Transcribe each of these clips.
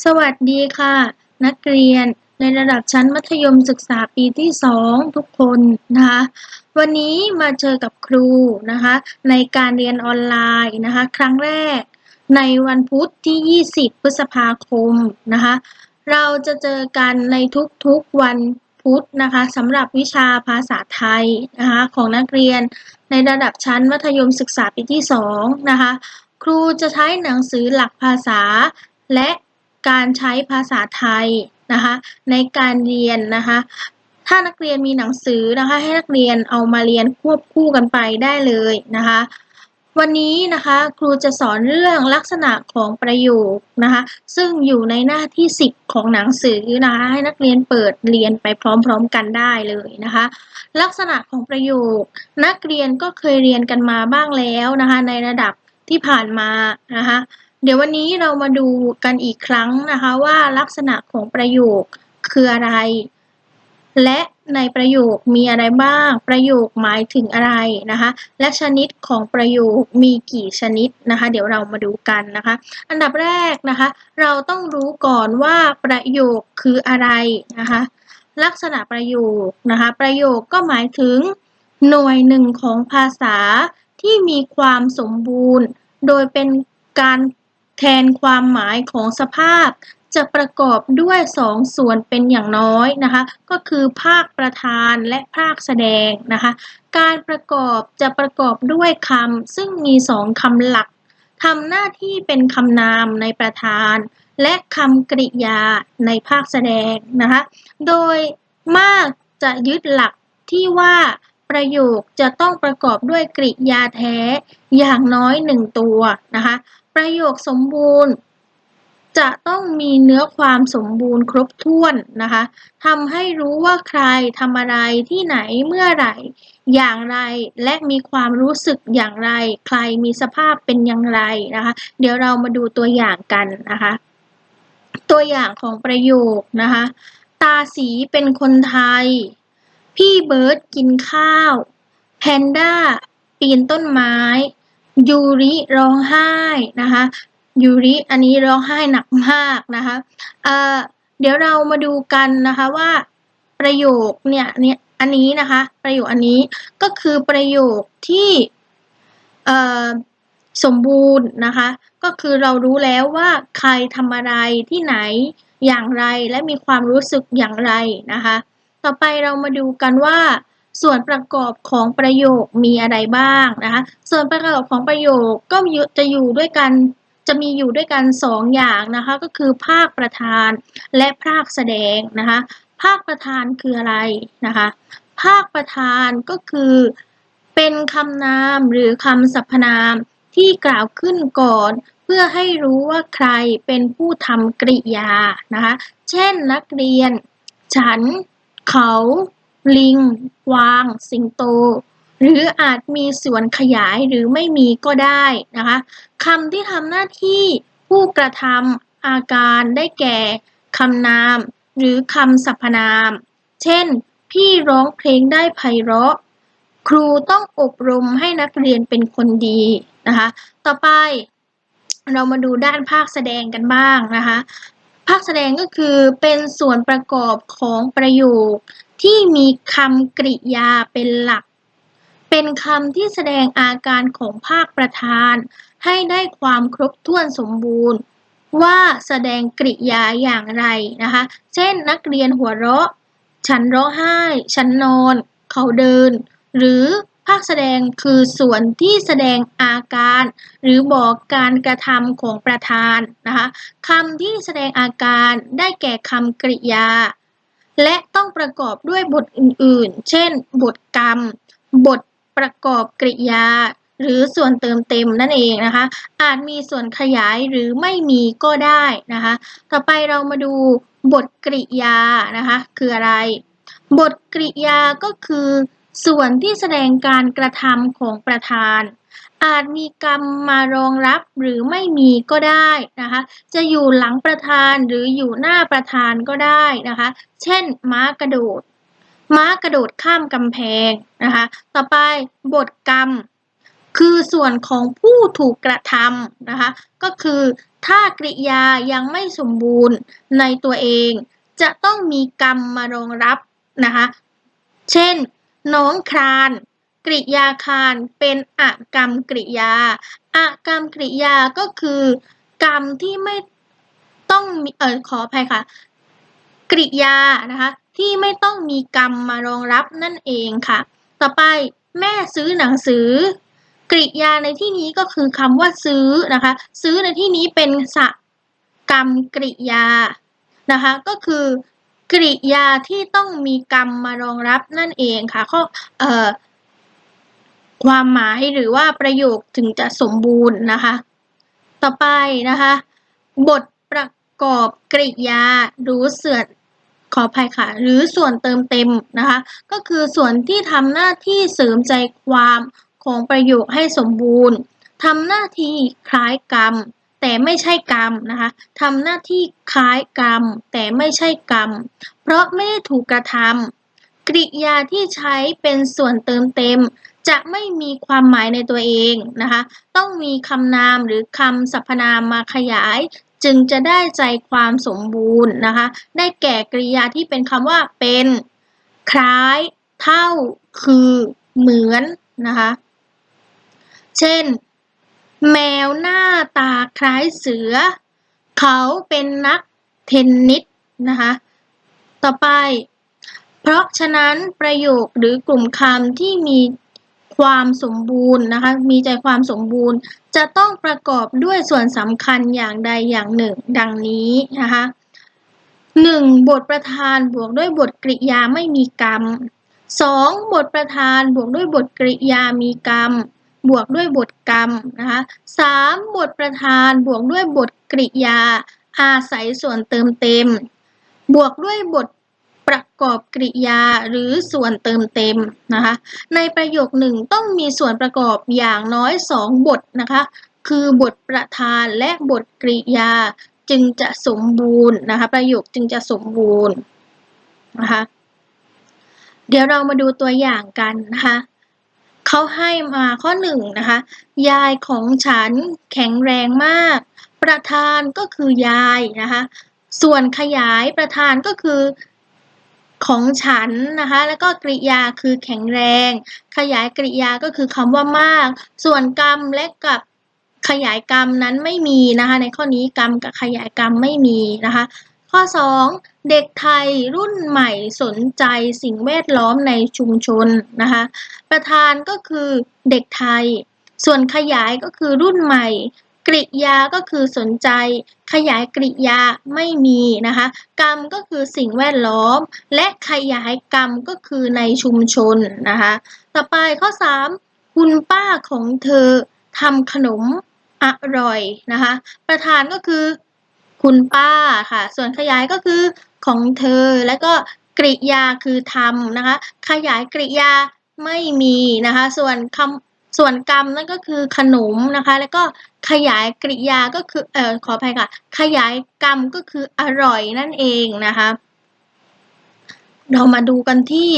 สวัสดีค่ะ นักเรียนในระดับชั้นมัธยมศึกษาปีที่ 2 ทุกคนนะคะวันนี้มาเจอกับครูนะคะในการเรียนออนไลน์นะคะครั้งแรกในวันพุธที่ 20 พฤษภาคมนะคะเราจะเจอกันในทุกๆวันพุธนะคะสำหรับวิชาภาษาไทยนะคะของนักเรียนในระดับชั้นมัธยมศึกษาปีที่ 2 นะคะครูจะใช้หนังสือหลักภาษาและ การใช้ภาษาไทยนะคะในการเรียนนะคะถ้านักเรียนมีหนังสือนะคะ ให้นักเรียนเอามาเรียนควบคู่กันไปได้เลยนะคะ วันนี้นะคะครูจะสอนเรื่องลักษณะของประโยคนะคะ ซึ่งอยู่ในหน้าที่ 10 ของหนังสือนะคะให้นักเรียนเปิดเรียนไปพร้อมๆกันได้เลยนะคะ ลักษณะของประโยค นักเรียนก็เคยเรียนกันมาบ้างแล้วนะคะ ในระดับที่ผ่านมานะคะ เดี๋ยววันนี้เรามาดูกันอีกครั้งนะคะว่าลักษณะของประโยคคืออะไร และในประโยคมีอะไรบ้าง ประโยคหมายถึงอะไรนะคะ และชนิดของประโยคมีกี่ชนิดนะคะ เดี๋ยวเรามาดูกันนะคะ อันดับแรกนะคะ เราต้องรู้ก่อนว่าประโยคคืออะไรนะคะ ลักษณะประโยคนะคะ ประโยคก็หมายถึง หน่วยหนึ่งของภาษาที่มีความสมบูรณ์ โดยเป็นการ แทนความหมายของสภาพ จะประกอบด้วยสองส่วนเป็นอย่างน้อยนะคะ ก็คือภาคประธานและภาคแสดงนะคะ การประกอบจะประกอบด้วยคำซึ่งมีสองคำหลักทำหน้าที่เป็นคำนามในประธาน และคำกริยาในภาคแสดงนะคะ โดยมากจะยึดหลักที่ว่าประโยคจะต้องประกอบด้วยกริยาแท้อย่างน้อยหนึ่งตัวนะคะ ประโยคสมบูรณ์ จะต้องมีเนื้อความสมบูรณ์ครบถ้วนนะคะทำให้รู้ว่าใครทำอะไรที่ไหนเมื่อไหร่ อย่างไรและมีความรู้สึกอย่างไร ใครมีสภาพเป็นอย่างไรนะคะ เดี๋ยวเรามาดูตัวอย่างกันนะคะ ตัวอย่างของประโยคนะคะ ตาสีเป็นคนไทย พี่เบิร์ดกินข้าว แพนด้าปีนต้นไม้ ยูริร้องไห้นะคะยูริอันนี้ร้องไห้หนักมากนะคะเอ่อเดี๋ยวเรามาดูกันนะคะว่าประโยคเนี่ยเนี่ยอันนี้นะคะ ประโยคอันนี้ก็คือประโยคที่เอ่อสมบูรณ์นะคะ ก็คือเรารู้แล้วว่าใครทำอะไรที่ไหนอย่างไรและมีความรู้สึกอย่างไรนะคะ ต่อไปเรามาดูกันว่า ส่วนประกอบของประโยคมีอะไรบ้างนะคะ ส่วนประกอบของประโยคก็จะอยู่ด้วยกันจะมีอยู่ด้วยกันสองอย่างนะคะ ก็คือภาคประธานและภาคแสดงนะคะ ภาคประธานคืออะไรนะคะ ภาคประธานก็คือเป็นคำนามหรือคำสรรพนามที่กล่าวขึ้นก่อน เพื่อให้รู้ว่าใครเป็นผู้ทำกริยานะคะ เช่นนักเรียน ฉัน เขา ลิง กวาง สิงโต หรืออาจมีส่วนขยายหรือไม่มีก็ได้นะคะคำที่ทำหน้าที่ผู้กระทำอาการได้แก่คำนาม หรือคำสรรพนาม เช่น พี่ร้องเพลงได้ไพเราะ ครูต้องอบรมให้นักเรียนเป็นคนดีนะคะต่อไปเรามาดูด้านภาคแสดงกันบ้างนะคะ ภาคแสดงก็คือเป็นส่วนประกอบของประโยค ที่มีคำกริยาเป็นหลัก เป็นคำที่แสดงอาการของภาคประธาน ให้ได้ความครบถ้วนสมบูรณ์ ว่าแสดงกริยาอย่างไรนะคะ เช่นนักเรียนหัวเราะ ฉันร้องไห้ ฉันนอน เขาเดิน หรือภาคแสดงคือส่วนที่แสดงอาการ หรือบอกการกระทำของประธานนะคะคำที่แสดงอาการได้แก่คำกริยา และต้องประกอบด้วยบทอื่นๆ เช่น บทกรรม บทประกอบกริยา หรือส่วนเติมเต็มนั่นเองนะคะ อาจมีส่วนขยายหรือไม่มีก็ได้นะคะ ต่อไปเรามาดูบทกริยานะคะคืออะไร บทกริยาก็คือ ส่วนที่แสดงการกระทำของประธาน อาจมีกรรมมารองรับหรือไม่มีก็ได้นะคะ จะอยู่หลังประธานหรืออยู่หน้าประธานก็ได้นะคะ เช่น ม้ากระโดด ม้ากระโดดข้ามกำแพงนะคะ ต่อไปบทกรรม คือส่วนของผู้ถูกกระทำนะคะ ก็คือถ้ากริยายังไม่สมบูรณ์ในตัวเอง จะต้องมีกรรมมารองรับนะคะ เช่น น้องคราน กริยาคารเป็นอกรรมกริยาอกรรมกริยาก็คือกรรมที่ไม่ต้องมีเออขออภัยค่ะ กริยานะคะที่ไม่ต้องมีกรรมมารองรับนั่นเองค่ะ ต่อไปแม่ซื้อหนังสือกริยาในที่นี้ก็คือคำว่าซื้อนะคะ ซื้อในที่นี้เป็นสกรรมกริยานะคะ ก็คือกริยาที่ต้องมีกรรมมารองรับนั่นเองค่ะข้อเอ่อ ความหมายหรือว่าประโยคถึงจะสมบูรณ์นะคะ ต่อไปนะคะ บทประกอบกริยาหรือเสื่อขออภัยค่ะ หรือส่วนเติมเต็มนะคะ ก็คือส่วนที่ทำหน้าที่เสริมใจความของประโยคให้สมบูรณ์ทำหน้าที่คล้ายกรรม แต่ไม่ใช่กรรมนะคะทำหน้าที่คล้ายกรรม แต่ไม่ใช่กรรม เพราะไม่ได้ถูกกระทำกริยาที่ใช้เป็นส่วนเติมเต็ม จะไม่มีความหมายในตัวเองนะคะ ต้องมีคำนามหรือคำสรรพนามมาขยาย จึงจะได้ใจความสมบูรณ์นะคะ ได้แก่กริยาที่เป็นคำว่าเป็น คล้าย เท่า คือ เหมือนนะคะ เช่น แมวหน้าตาคล้ายเสือ เขาเป็นนักเทนนิสนะคะ ต่อไป เพราะฉะนั้นประโยคหรือกลุ่มคำที่มี ความสมบูรณ์นะคะ มีใจความสมบูรณ์ จะต้องประกอบด้วยส่วนสำคัญอย่างใดอย่างหนึ่ง ดังนี้นะคะ 1. บทประธานบวกด้วยบทกริยาไม่มีกรรม 2. บทประธานบวกด้วยบทกริยามีกรรม บวกด้วยบทกรรมนะคะ 3. บทประธานบวกด้วยบทกริยา อาศัยส่วนเติมเต็ม บวกด้วยบท ประกอบกริยาหรือส่วนเติมเต็มนะคะ ในประโยคหนึ่งต้องมีส่วนประกอบอย่างน้อยสองบทนะคะ คือบทประธานและบทกริยาจึงจะสมบูรณ์นะคะ ประโยคจึงจะสมบูรณ์นะคะ เดี๋ยวเรามาดูตัวอย่างกันนะคะเขาให้มาข้อหนึ่งนะคะ ยายของฉันแข็งแรงมาก ประธานก็คือยายนะคะ ส่วนขยายประธานก็คือ ของฉันนะคะ แล้วก็กริยาคือแข็งแรง ขยายกริยาก็คือคำว่ามาก ส่วนกรรมและกับขยายกรรมนั้นไม่มีนะคะ ในข้อนี้กรรมกับขยายกรรมไม่มีนะคะ ข้อ 2 เด็กไทยรุ่นใหม่สนใจสิ่งแวดล้อมในชุมชนนะคะ ประธานก็คือเด็กไทย ส่วนขยายก็คือรุ่นใหม่ กริยาก็คือสนใจ ขยายกริยาไม่มีนะคะ กรรมก็คือสิ่งแวดล้อม และขยายกรรมก็คือในชุมชนนะคะ ต่อไปข้อ 3 คุณป้าของเธอทำขนมอร่อยนะคะ ประธานก็คือคุณป้าค่ะ ส่วนขยายก็คือของเธอ แล้วก็กริยาคือทำนะคะ ขยายกริยาไม่มีนะคะ ส่วนคำ ส่วนกรรมนั่นก็คือขนมนะคะ แล้วก็ขยายกริยาก็คือเอ่อขออภัยค่ะ ขยายกรรมก็คืออร่อยนั่นเองนะคะ เรามาดูกันที่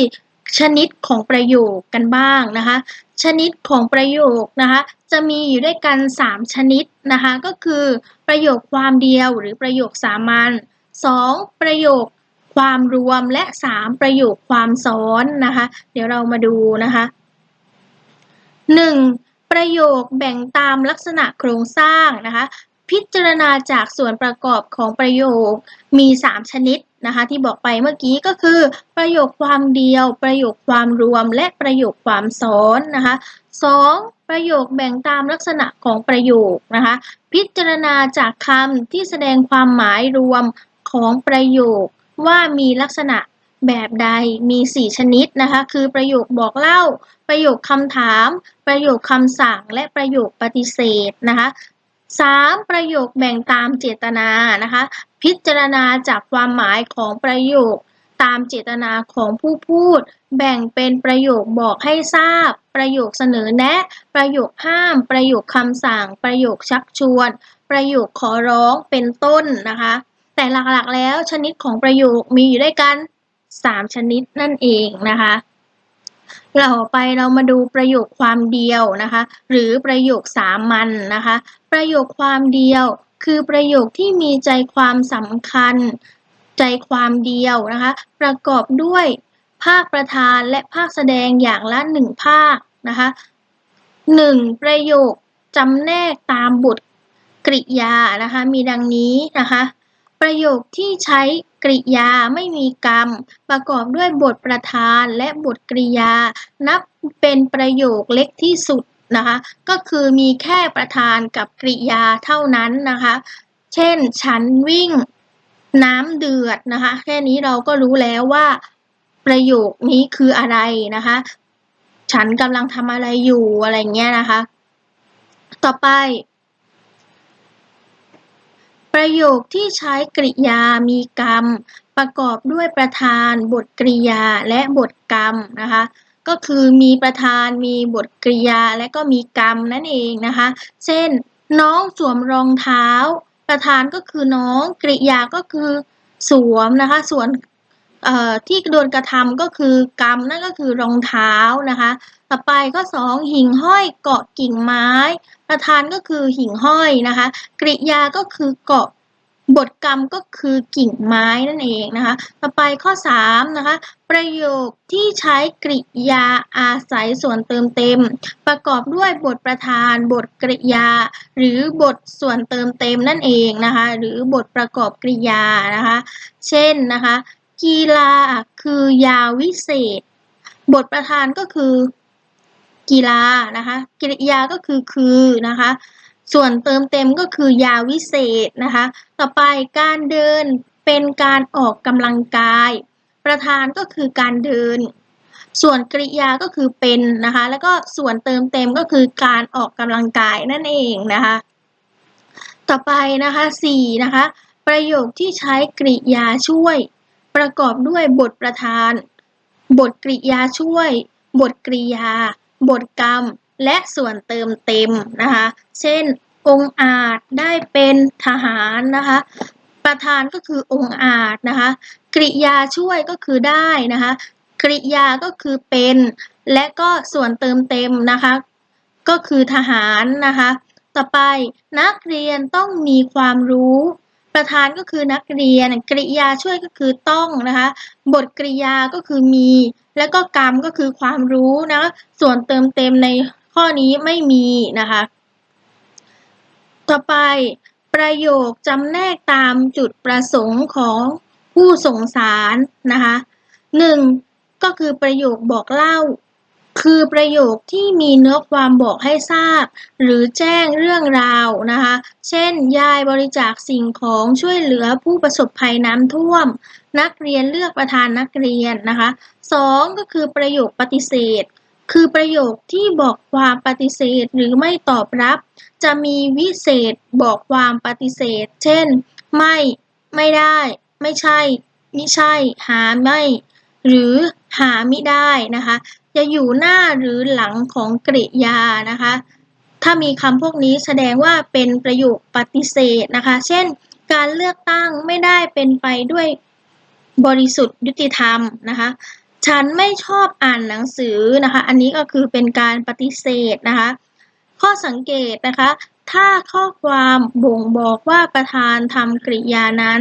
ชนิดของประโยคกันบ้างนะคะ ชนิดของประโยคนะคะ จะมีอยู่ด้วยกัน 3 ชนิดนะคะ ก็คือประโยคความเดียวหรือประโยคสามัญ 2. ประโยคความรวมและ 3 ประโยคความซ้อนนะคะ เดี๋ยวเรามาดูนะคะ 1. ประโยคแบ่งตามลักษณะโครงสร้างนะคะพิจารณาจากส่วนประกอบของประโยคมี 3 ชนิดนะคะที่บอกไปเมื่อกี้ก็คือ ประโยคความเดียว ประโยคความรวม และประโยคความซ้อนนะคะ 2. ประโยคแบ่งตามลักษณะของประโยคนะคะพิจารณาจากคำที่แสดงความหมายรวมของประโยคว่ามีลักษณะ แบบใดมี 4 ชนิดนะคะ คือประโยคบอกเล่า ประโยคคำถาม ประโยคคำสั่ง และประโยคปฏิเสธนะคะ 3. ประโยคแบ่งตามเจตนานะคะ พิจารณาจากความหมายของประโยคตามเจตนาของผู้พูด แบ่งเป็นประโยคบอกให้ทราบ ประโยคเสนอแนะ ประโยคห้าม ประโยคคำสั่ง ประโยคชักชวน ประโยคขอร้องเป็นต้นนะคะ แต่หลักๆแล้วชนิดของประโยคมีอยู่ด้วยกัน 3ชนิดนั่นเองนะคะเราไปเรามาดูประโยคความเดียวนะคะ หรือประโยคสามัญนนะคะ ประโยคความเดียว คือประโยคที่มีใจความสำคัญ ใจความเดียวนะคะ ประกอบด้วยภาคประธานและภาคแสดงอย่างละหนึ่งภาคนะคะหนึ่งประโยคจำแนกตามบทกริยานะคะ มีดังนี้นะคะ ประโยคที่ใช้ กริยาไม่มีกรรม ประกอบด้วยบทประธานและบทกริยา นับเป็นประโยคเล็กที่สุดนะคะ ก็คือมีแค่ประธานกับกริยาเท่านั้นนะคะ เช่น ฉันวิ่งน้ำเดือดนะคะ แค่นี้เราก็รู้แล้วว่าประโยคนี้คืออะไรนะคะ ฉันกำลังทำอะไรอยู่อะไรเงี้ยนะคะ ต่อไป ประโยคที่ใช้กริยามีกรรม ประกอบด้วยประธาน บทกริยาและบทกรรมนะคะก็คือมีประธานมีบทกริยาและก็มีกรรมนั่นเองนะคะ เช่น น้องสวมรองเท้า ประธานก็คือน้องกริยาก็คือสวมนะคะ ส่วน ที่โดนกระทำก็คือกรรมนั่นก็คือรองเท้านะคะ ต่อไปก็สองหิ่งห้อยเกาะกิ่งไม้ ประธานก็คือหิ่งห้อยนะคะ กริยาก็คือเกาะบทกรรมก็คือกิ่งไม้นั่นเองนะคะ ต่อไปข้อ3นะคะ ประโยคที่ใช้กริยาอาศัยส่วนเติมเต็ม ประกอบด้วยบทประธาน บทกริยา หรือบทส่วนเติมเต็มนั่นเองนะคะ หรือบทประกอบกริยานะคะ เช่นนะคะ กีฬาคือยาวิเศษ บทประธานก็คือ กีฬานะคะกริยาก็คือคือนะคะ ส่วนเติมเต็มก็คือยาวิเศษนะคะ ต่อไปการเดินเป็นการออกกำลังกาย ประธานก็คือการเดิน ส่วนกริยาก็คือเป็นนะคะ แล้วก็ส่วนเติมเต็มก็คือการออกกำลังกายนั่นเองนะคะ ต่อไปนะคะ4นะคะ ประโยคที่ใช้กริยาช่วย ประกอบด้วยบทประธาน บทกริยาช่วย บทกริยา บทกรรม และส่วนเติมเต็มนะคะ เช่น องอาจได้เป็นทหารนะคะ ประธานก็คือองอาจนะคะ กริยาช่วยก็คือได้นะคะ กริยาก็คือเป็น และก็ส่วนเติมเต็มนะคะ ก็คือทหารนะคะ ต่อไปนักเรียนต้องมีความรู้ ประธานก็คือนักเรียน กริยาช่วยก็คือต้องนะคะ บทกริยาก็คือมี แล้วก็กรรมก็คือความรู้นะ ส่วนเติมเต็มในข้อนี้ไม่มีนะคะ ต่อไปประโยคจำแนกตามจุดประสงค์ของผู้ส่งสารนะคะหนึ่งก็คือประโยคบอกเล่า คือประโยคที่มีเนื้อความบอกให้ทราบ หรือแจ้งเรื่องราวนะคะ เช่น ยายบริจาคสิ่งของช่วยเหลือผู้ประสบภัยน้ำท่วม นักเรียนเลือกประธานนักเรียนนะคะสองก็คือประโยคปฏิเสธ คือประโยคที่บอกความปฏิเสธหรือไม่ตอบรับ จะมีวิเศษบอกความปฏิเสธ เช่น ไม่ ไม่ได้ ไม่ใช่ ไม่ใช่ หาไม่ หรือหาไม่ได้นะคะ จะอยู่หน้าหรือหลังของกริยานะคะ ถ้ามีคำพวกนี้แสดงว่าเป็นประโยคปฏิเสธนะคะ เช่น การเลือกตั้งไม่ได้เป็นไปด้วยบริสุทธิ์ยุติธรรมนะคะฉันไม่ชอบอ่านหนังสือนะคะ อันนี้ก็คือเป็นการปฏิเสธนะคะ ข้อสังเกตนะคะ ถ้าข้อความบ่งบอกว่าประธานทำกริยานั้น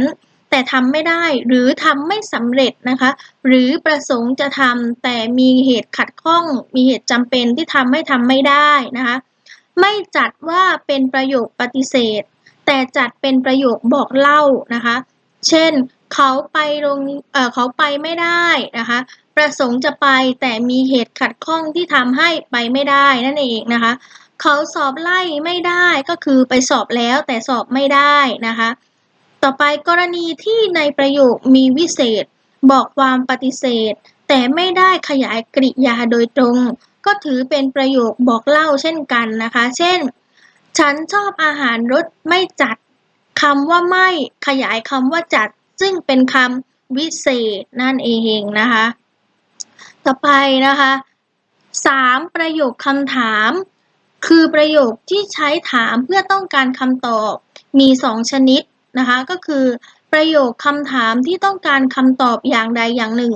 แต่ทำไม่ได้หรือทำไม่สำเร็จนะคะ หรือประสงค์จะทำแต่มีเหตุขัดข้อง มีเหตุจำเป็นที่ทำให้ทำไม่ได้นะคะ ไม่จัดว่าเป็นประโยคปฏิเสธ แต่จัดเป็นประโยคบอกเล่านะคะ เช่น เขาไปลงเเขาไปไม่ได้นะคะ ประสงค์จะไปแต่มีเหตุขัดข้องที่ทำให้ไปไม่ได้นั่นเองนะคะ เขาสอบไล่ไม่ได้ก็คือไปสอบแล้วแต่สอบไม่ได้นะคะ ต่อไปกรณีที่ในประโยคมีวิเศษ บอกความปฏิเสธ แต่ไม่ได้ขยายกริยาโดยตรง ก็ถือเป็นประโยคบอกเล่าเช่นกันนะคะ เช่น ฉันชอบอาหารรสไม่จัดคำว่าไม่ขยายคำว่าจัด ซึ่งเป็นคำวิเศษนั่นเองนะคะ ต่อไปนะคะ 3. ประโยคคำถาม คือประโยคที่ใช้ถามเพื่อต้องการคำตอบ มี2ชนิด นะคะก็คือประโยคคำถามที่ต้องการคำตอบอย่างใดอย่างหนึ่ง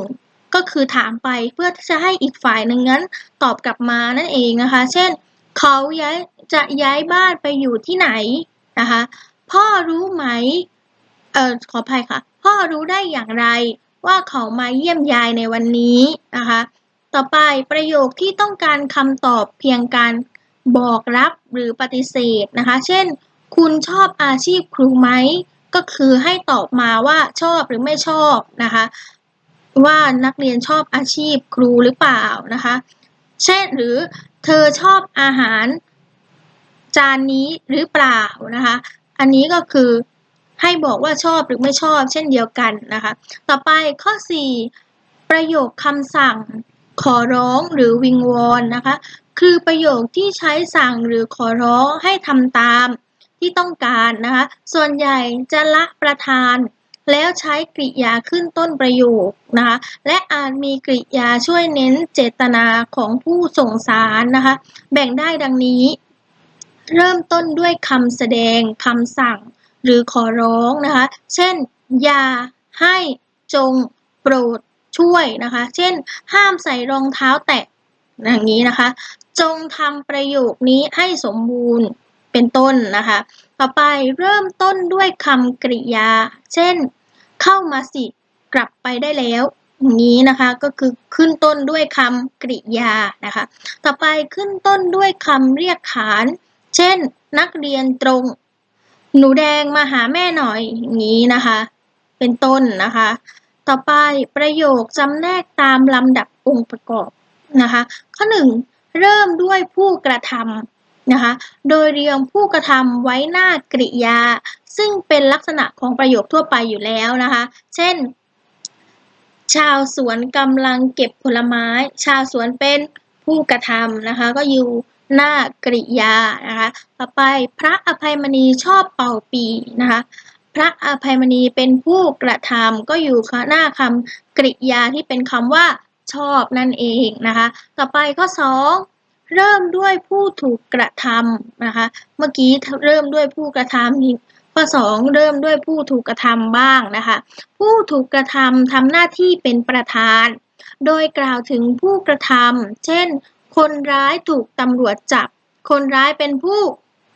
ก็คือถามไปเพื่อที่จะให้อีกฝ่ายหนึ่งนั้นตอบกลับมานั่นเองนะคะ เช่น เขาย้ายจะย้ายบ้านไปอยู่ที่ไหนนะคะพ่อรู้ไหมเอ่อขออภัยค่ะ พ่อรู้ได้อย่างไรว่าเขามาเยี่ยมยายในวันนี้นะคะ ต่อไปประโยคที่ต้องการคำตอบเพียงการบอกรับหรือปฏิเสธนะคะ เช่น คุณชอบอาชีพครูไหม ก็คือให้ตอบมาว่าชอบหรือไม่ชอบนะคะ ว่านักเรียนชอบอาชีพครูหรือเปล่านะคะ เช่นหรือเธอชอบอาหารจานนี้หรือเปล่านะคะ อันนี้ก็คือให้บอกว่าชอบหรือไม่ชอบเช่นเดียวกันนะคะ ต่อไปข้อ 4 ประโยคคำสั่งขอร้องหรือวิงวอนนะคะ คือประโยคที่ใช้สั่งหรือขอร้องให้ทำตาม ที่ต้องการนะคะ ส่วนใหญ่จะละประทาน แล้วใช้กริยาขึ้นต้นประโยคนะคะ และอาจมีกริยาช่วยเน้นเจตนาของผู้ส่งสารนะคะ แบ่งได้ดังนี้ เริ่มต้นด้วยคำแสดงคำสั่ง หรือขอร้องนะคะ เช่น อย่า ให้จง โปรด ช่วยนะคะ เช่น ห้ามใส่รองเท้าแตะอย่างนี้นะคะ จงทำประโยคนี้ให้สมบูรณ์ เป็นต้นนะคะ ต่อไปเริ่มต้นด้วยคำกริยา เช่น เข้ามาสิ กลับไปได้แล้วอย่างนี้นะคะก็คือขึ้นต้นด้วยคำกริยานะคะ ต่อไปขึ้นต้นด้วยคำเรียกขาน เช่น นักเรียนตรง หนูแดงมาหาแม่หน่อยอย่างนี้นะคะ เป็นต้นนะคะ ต่อไปประโยคจำแนกตามลำดับองค์ประกอบนะคะ ข้อหนึ่งเริ่มด้วยผู้กระทำ นะคะ โดยเรียงผู้กระทำไว้หน้ากริยา ซึ่งเป็นลักษณะของประโยคทั่วไปอยู่แล้วนะคะ เช่น ชาวสวนกำลังเก็บผลไม้ ชาวสวนเป็นผู้กระทำนะคะ ก็อยู่หน้ากริยานะคะ ต่อไปพระอภัยมณีชอบเป่าปีนะคะ พระอภัยมณีเป็นผู้กระทำก็อยู่หน้าคำกริยาที่เป็นคำว่าชอบนั่นเองนะคะ ต่อไปข้อ2 เริ่มด้วยผู้ถูกกระทำนะคะ เมื่อกี้เริ่มด้วยผู้กระทำข้อ 2 เริ่มด้วยผู้ถูกกระทำบ้างนะคะ ผู้ถูกกระทำทำหน้าที่เป็นประธาน โดยกล่าวถึงผู้กระทำเช่น คนร้ายถูกตำรวจจับ คนร้ายเป็นผู้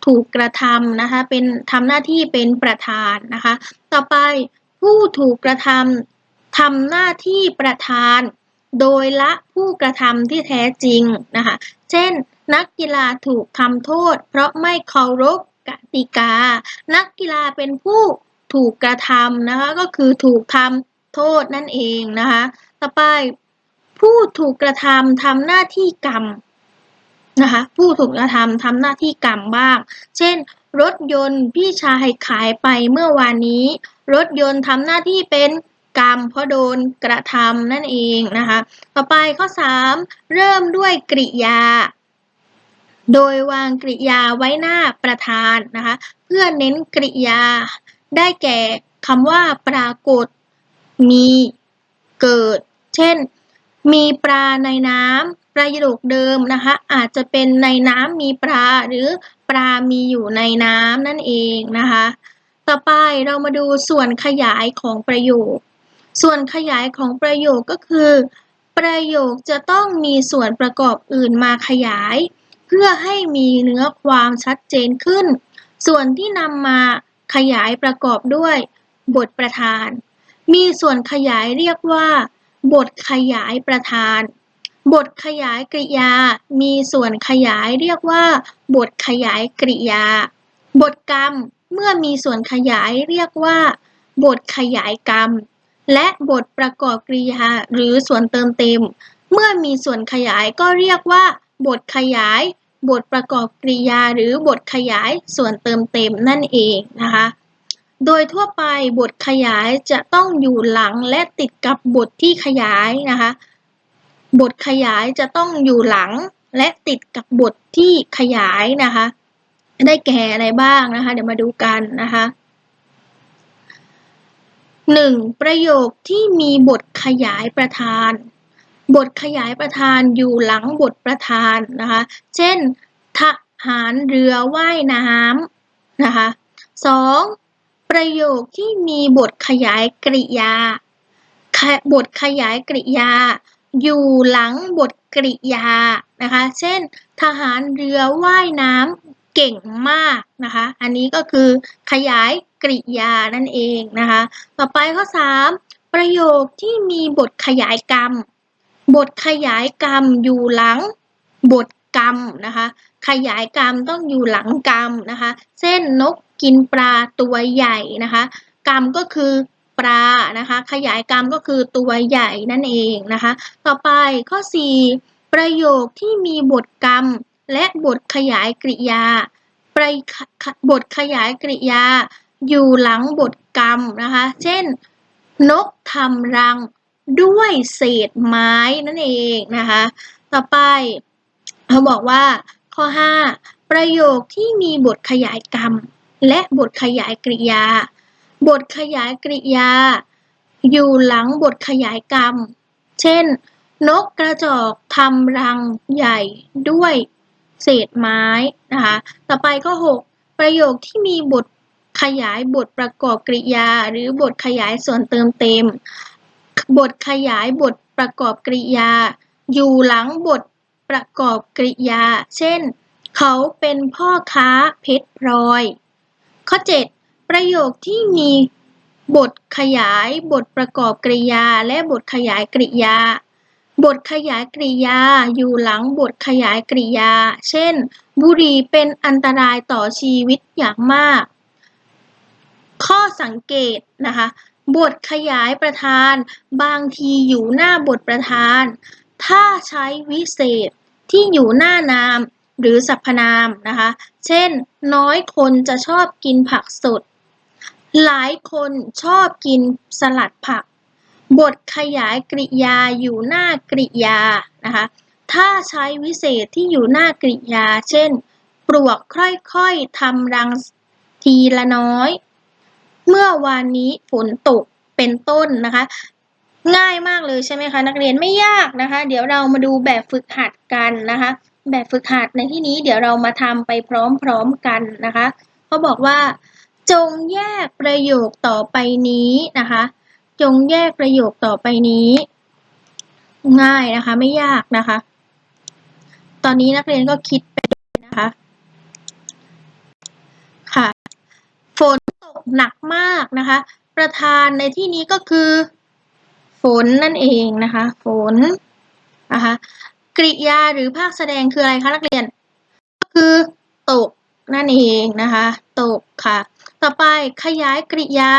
ถูกกระทำนะคะ เป็นทำหน้าที่เป็นประธานนะคะ ต่อไปผู้ถูกกระทำทำหน้าที่ประธาน โดยละผู้กระทำที่แท้จริงนะคะ เช่น นักกีฬาถูกทำโทษ เพราะไม่เคารพกติกา นักกีฬาเป็นผู้ถูกกระทำนะคะ ก็คือถูกทำโทษนั่นเองนะคะ ต่อไปผู้ถูกกระทำทำหน้าที่กรรมนะคะ ผู้ถูกกระทำทำหน้าที่กรรมบ้าง เช่น รถยนต์พี่ชายขายไปเมื่อวานนี้ รถยนต์ทำหน้าที่เป็น กรรม เพราะโดนกระทำนั่นเองนะคะ ต่อไปข้อ 3 เริ่มด้วยกริยา โดยวางกริยาไว้หน้าประธานนะคะ เพื่อเน้นกริยา ได้แก่คำว่าปรากฏ มีเกิด เช่น มีปลาในน้ำประโยคเดิมนะคะ อาจจะเป็นในน้ำมีปลาหรือปลามีอยู่ในน้ำนั่นเองนะคะต่อไปเรามาดูส่วนขยายของประโยค ส่วนขยายของประโยคก็คือ ประโยคจะต้องมีส่วนประกอบอื่นมาขยาย เพื่อให้มีเนื้อความชัดเจนขึ้น ส่วนที่นำมาขยายประกอบด้วย บทประธาน มีส่วนขยายเรียกว่า บทขยายประธาน บทขยายกริยา มีส่วนขยายเรียกว่า บทขยายกริยา บทกรรม เมื่อมีส่วนขยายเรียกว่า บทขยายกรรม และบทประกอบกริยา หรือส่วนเติมเต็ม เมื่อมีส่วนขยายก็เรียกว่า บทขยาย บทประกอบกริยา หรือบทขยายส่วนเติมเต็มนั่นเองนะคะ โดยทั่วไปบทขยายจะต้องอยู่หลังและติดกับบทที่ขยายนะคะ บทขยายจะต้องอยู่หลังและติดกับบทที่ขยายนะคะ ได้แก่อะไรบ้างนะคะ เดี๋ยวมาดูกันนะคะ 1. ประโยคที่มีบทขยายประธาน บทขยายประธานอยู่หลังบทประธานนะคะ เช่น ทหารเรือว่ายน้ำนะคะ 2. ประโยคที่มีบทขยายกริยา บทขยายกริยา อยู่หลังบทกริยานะคะ เช่น ทหารเรือว่ายน้ำเก่งมากนะคะ อันนี้ก็คือขยาย กริยานั่นเองนะคะ ต่อไปข้อ 3 ประโยคที่มีบทขยายกรรม บทขยายกรรมอยู่หลังบทกรรมนะคะ ขยายกรรมต้องอยู่หลังกรรมนะคะเช่นนกกินปลาตัวใหญ่นะคะ กรรมก็คือปลานะคะ ขยายกรรมก็คือตัวใหญ่นั่นเองนะคะ ต่อไปข้อ 4 ประโยคที่มีบทกรรมและบทขยายกริยาประบทขยายกริยา อยู่หลังบทกรรมนะคะ เช่น นกทำรังด้วยเศษไม้นั่นเองนะคะ ต่อไปเขาบอกว่าข้อ 5 ประโยคที่มีบทขยายกรรม และบทขยายกริยา บทขยายกริยา อยู่หลังบทขยายกรรม เช่น นกกระจอกทำรังใหญ่ด้วยเศษไม้นะคะ ต่อไปข้อ 6 ประโยคที่มีบท ขยายบทประกอบกริยา หรือบทขยายส่วนเติมเต็ม บทขยายบทประกอบกริยา อยู่หลังบทประกอบกริยา เช่น เขาเป็นพ่อค้าเพชรพลอย ข้อ 7 ประโยคที่มีบทขยายบทประกอบกริยา และบทขยายกริยา บทขยายกริยา อยู่หลังบทขยายกริยา เช่น บุหรี่เป็นอันตรายต่อชีวิตอย่างมาก ข้อสังเกตนะคะบทขยายประธาน บางทีอยู่หน้าบทประธาน ถ้าใช้วิเศษที่อยู่หน้านามหรือสรรพนามนะคะ เช่น น้อยคนจะชอบกินผักสด หลายคนชอบกินสลัดผัก บทขยายกริยาอยู่หน้ากริยานะคะ ถ้าใช้วิเศษที่อยู่หน้ากริยา เช่น ปลวกค่อยๆทำรังทีละน้อย เมื่อวานนี้ฝนตกเป็นต้นนะคะ ง่ายมากเลยใช่ไหมคะ นักเรียนไม่ยากนะคะ เดี๋ยวเรามาดูแบบฝึกหัดกันนะคะ แบบฝึกหัดในที่นี้เดี๋ยวเรามาทำไปพร้อมๆกันนะคะเขาบอกว่า จงแยกประโยคต่อไปนี้นะคะ จงแยกประโยคต่อไปนี้ ง่ายนะคะไม่ยากนะคะ ตอนนี้นักเรียนก็คิดไปนะคะค่ะฝน หนักมากนะคะ ประธานในที่นี้ก็คือ ฝนนั่นเองนะคะ ฝนนะคะกริยาหรือภาคแสดงคืออะไรคะนักเรียน ก็คือตกนั่นเองนะคะ ตกค่ะ ต่อไปขยายกริยา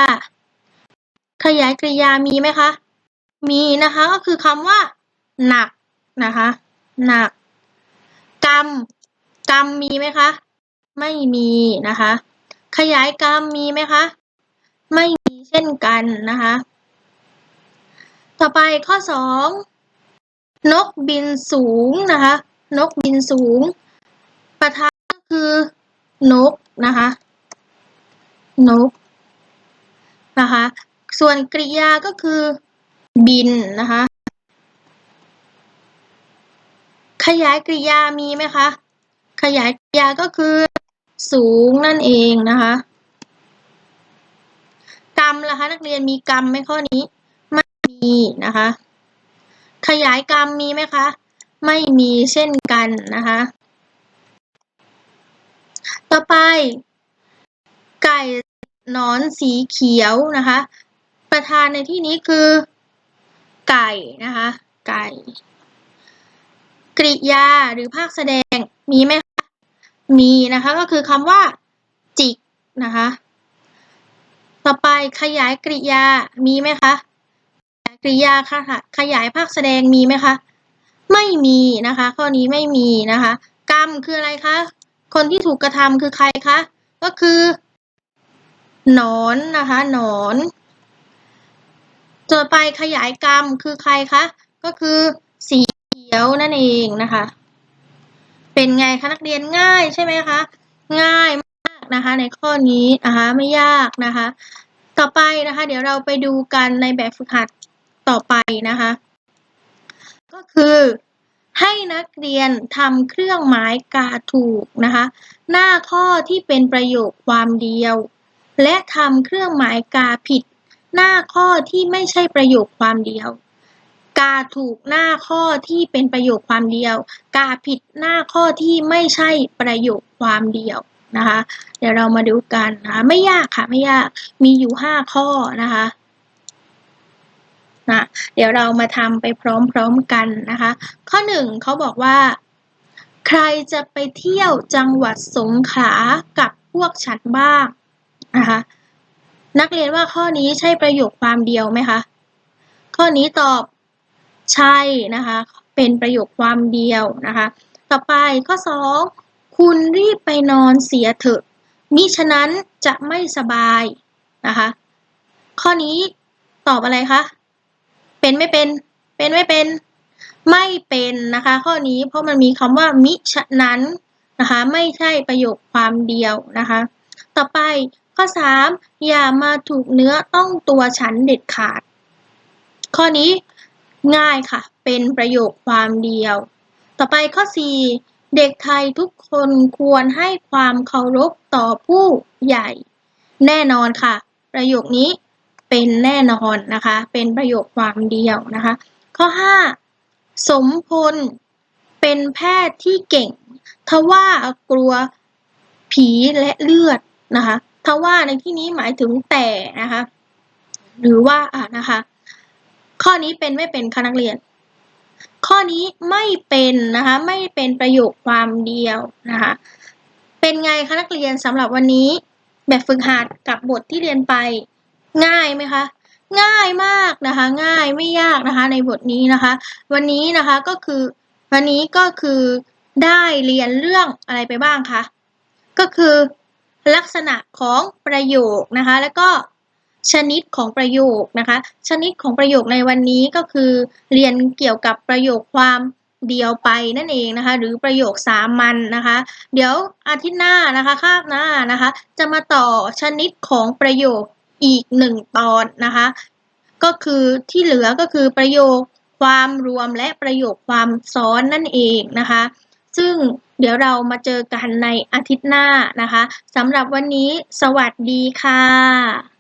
ขยายกริยามีไหมคะ มีนะคะก็คือคำว่า หนักนะคะ หนัก กรรม กรรมมีไหมคะ ไม่มีนะคะ ขยายกรรมมีไหมคะ ไม่มีเช่นกันนะคะ ต่อไปข้อ 2 นกบินสูงนะคะ นกบินสูง ประธานก็คือนกนะคะ นกนะคะ ส่วนกริยาก็คือบินนะคะ ขยายกริยามีไหมคะ ขยายกริยาก็คือ สูงนั่นเองนะคะ กรรมล่ะคะนักเรียนมีกรรมไหมข้อนี้ ไม่มีนะคะ ขยายกรรมมีไหมคะ ไม่มีเช่นกันนะคะ ต่อไป ไก่หนอนสีเขียวนะคะ ประธานในที่นี้คือ ไก่นะคะ ไก่ กริยาหรือภาคแสดงมีไหม มีนะคะ ก็คือคำว่า จิกนะคะ ต่อไปขยายกริยามีไหมคะกริยาค่ะขยายภาคแสดงมีไหมคะ ไม่มีนะคะ ข้อนี้ไม่มีนะคะ กรรมคืออะไรคะ คนที่ถูกกระทำคือใครคะ ก็คือ หนอนนะคะหนอนต่อไปขยายกรรมคือใครคะ ก็คือสีเขียวนั่นเองนะคะ เป็นไงคะนักเรียนง่ายใช่ไหมคะง่ายมากนะคะ ในข้อนี้นะคะไม่ยากนะคะ ต่อไปนะคะ เดี๋ยวเราไปดูกันในแบบฝึกหัดต่อไปนะคะ ก็คือให้นักเรียนทำเครื่องหมายกาถูกนะคะ หน้าข้อที่เป็นประโยคความเดียว และทำเครื่องหมายกาผิด หน้าข้อที่ไม่ใช่ประโยคความเดียว กาถูกหน้าข้อที่เป็นประโยคความเดียว กาผิดหน้าข้อที่ไม่ใช่ประโยคความเดียวนะคะ เดี๋ยวเรามาดูกันนะคะไม่ยากค่ะไม่ยากมีอยู่ห้าข้อนะคะนะเดี๋ยวเรามาทำไปพร้อมๆกันนะคะ ข้อหนึ่งเขาบอกว่า ใครจะไปเที่ยวจังหวัดสงขลากับพวกฉันบ้างนะคะนักเรียนว่าข้อนี้ใช่ประโยคความเดียวไหมคะ ข้อนี้ตอบ ใช่นะคะ เป็นประโยคความเดียวนะคะ ต่อไปข้อ 2 คุณรีบไปนอนเสียเถอะมิฉะนั้นจะไม่สบายนะคะ ข้อนี้ตอบอะไรคะ เป็นไม่เป็น เป็นไม่เป็น ไม่เป็นนะคะ ข้อนี้เพราะมันมีคำว่ามิฉะนั้นนะคะไม่ใช่ประโยคความเดียวนะคะ ต่อไปข้อ 3 อย่ามาถูกเนื้อต้องตัวฉันเด็ดขาด ข้อนี้ ง่ายค่ะ เป็นประโยคความเดียว ต่อไปข้อ 4 เด็กไทยทุกคนควรให้ความเคารพต่อผู้ใหญ่ แน่นอนค่ะ ประโยคนี้เป็นแน่นอนนะคะ เป็นประโยคความเดียวนะคะ ข้อ 5 สมพลเป็นแพทย์ที่เก่ง ทว่ากลัวผีและเลือดนะคะทว่าในที่นี้หมายถึงแต่นะคะ หรือว่าอ่านะคะ ข้อนี้เป็นไม่เป็นคะนักเรียน ข้อนี้ไม่เป็นนะคะไม่เป็นประโยคความเดียวนะคะเป็นไงคะนักเรียนสำหรับวันนี้ แบบฝึกหัดกับบทที่เรียนไป ง่ายไหมคะง่ายมากนะคะ ง่ายไม่ยากนะคะในบทนี้นะคะ วันนี้นะคะก็คือวันนี้ก็คือได้เรียนเรื่องอะไรไปบ้างคะก็คือลักษณะของประโยคนะคะ แล้วก็ ชนิดของประโยคนะคะ ชนิดของประโยคในวันนี้ก็คือ เรียนเกี่ยวกับประโยคความเดียวไปนั่นเองนะคะ หรือประโยคสามัญนนะคะ เดี๋ยวอาทิตย์หน้านะคะคาบหน้านะคะ จะมาต่อชนิดของประโยคอีกหนึ่งตอนนะคะ ก็คือที่เหลือก็คือประโยคความรวมและประโยคความซ้อนนั่นเองนะคะ ซึ่งเดี๋ยวเรามาเจอกันในอาทิตย์หน้านะคะสำหรับวันนี้ สวัสดีค่ะ